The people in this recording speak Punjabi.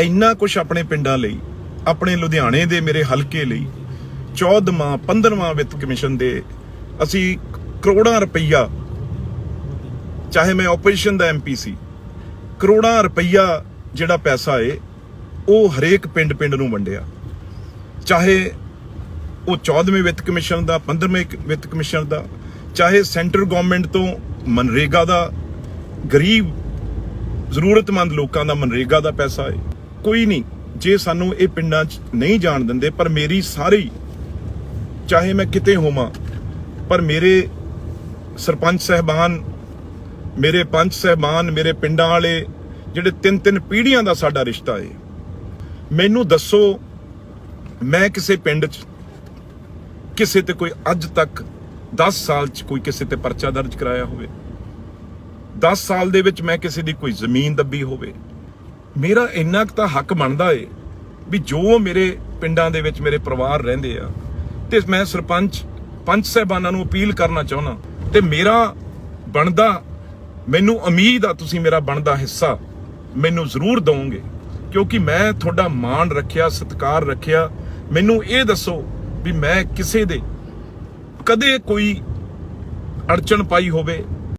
ਇੰਨਾ ਕੁਝ ਆਪਣੇ ਪਿੰਡਾਂ ਲਈ, ਆਪਣੇ ਲੁਧਿਆਣੇ ਦੇ ਮੇਰੇ ਹਲਕੇ ਲਈ 14ਵਾਂ 15ਵਾਂ ਵਿੱਤ ਕਮਿਸ਼ਨ ਦੇ ਅਸੀਂ ਕਰੋੜਾਂ ਰੁਪਈਆ, ਚਾਹੇ ਮੈਂ ਆਪੋਜੀਸ਼ਨ ਦਾ ਐਮਪੀ ਸੀ, ਕਰੋੜਾਂ ਰੁਪਈਆ ਜਿਹੜਾ ਪੈਸਾ ਏ, ਉਹ ਹਰੇਕ ਪਿੰਡ ਪਿੰਡ ਨੂੰ ਵੰਡਿਆ। ਚਾਹੇ ਉਹ 14ਵੇਂ ਵਿੱਤ ਕਮਿਸ਼ਨ ਦਾ 15ਵੇਂ ਵਿੱਤ ਕਮਿਸ਼ਨ ਦਾ, ਚਾਹੇ ਸੈਂਟਰ ਗਵਰਨਮੈਂਟ ਤੋਂ ਮਨਰੇਗਾ ਦਾ, ਗਰੀਬ ਜ਼ਰੂਰਤਮੰਦ ਲੋਕਾਂ ਦਾ ਮਨਰੇਗਾ ਦਾ ਪੈਸਾ ਹੈ ਕੋਈ ਨਹੀਂ। ਜੇ ਸਾਨੂੰ ਇਹ ਪਿੰਡਾਂ 'ਚ ਨਹੀਂ ਜਾਣ ਦਿੰਦੇ, ਪਰ ਮੇਰੀ ਸਾਰੀ, ਚਾਹੇ ਮੈਂ ਕਿਤੇ ਹੋਵਾਂ, ਪਰ ਮੇਰੇ ਸਰਪੰਚ ਸਹਿਬਾਨ, ਮੇਰੇ ਪੰਚ ਸਹਿਬਾਨ, ਮੇਰੇ ਪਿੰਡਾਂ ਵਾਲੇ, ਜਿਹੜੇ ਤਿੰਨ ਤਿੰਨ ਪੀੜ੍ਹੀਆਂ ਦਾ ਸਾਡਾ ਰਿਸ਼ਤਾ ਏ, ਮੈਨੂੰ ਦੱਸੋ, ਮੈਂ ਕਿਸੇ ਪਿੰਡ 'ਚ, ਕਿਸੇ ਤੇ ਕੋਈ ਅੱਜ ਤੱਕ 10 ਸਾਲ 'ਚ ਕੋਈ ਕਿਸੇ ਤੇ ਪਰਚਾ ਦਰਜ ਕਰਾਇਆ ਹੋਵੇ 10 ਸਾਲ ਦੇ ਵਿੱਚ ਮੈਂ ਕਿਸੇ ਦੀ ਕੋਈ ਜ਼ਮੀਨ ਦੱਬੀ ਹੋਵੇ ਮੇਰਾ ਇੰਨਾ ਕੁ ਤਾਂ ਹੱਕ ਬਣਦਾ ਏ ਵੀ ਜੋ ਮੇਰੇ ਪਿੰਡਾਂ ਦੇ ਵਿੱਚ ਮੇਰੇ ਪਰਿਵਾਰ ਰਹਿੰਦੇ ਆ, ਤੇ ਮੈਂ ਸਰਪੰਚ, ਪੰਚ ਸਹਿਬਾਨਾਂ ਨੂੰ ਅਪੀਲ ਕਰਨਾ ਚਾਹੁੰਦਾ, ਤੇ ਮੇਰਾ ਬਣਦਾ, ਮੈਨੂੰ ਉਮੀਦ ਆ ਤੁਸੀਂ ਮੇਰਾ ਬਣਦਾ ਹਿੱਸਾ, ਮੈਨੂੰ ਜ਼ਰੂਰ ਦਵੋਗੇ, ਕਿਉਂਕਿ ਮੈਂ ਤੁਹਾਡਾ ਮਾਣ ਰੱਖਿਆ, ਸਤਿਕਾਰ ਰੱਖਿਆ, ਮੈਨੂੰ ਇਹ ਦੱਸੋ ਵੀ ਮੈਂ ਕਿਸੇ ਦੇ ਕਦੇ ਕੋਈ ਅੜਚਣ ਪਾਈ ਹੋਵੇ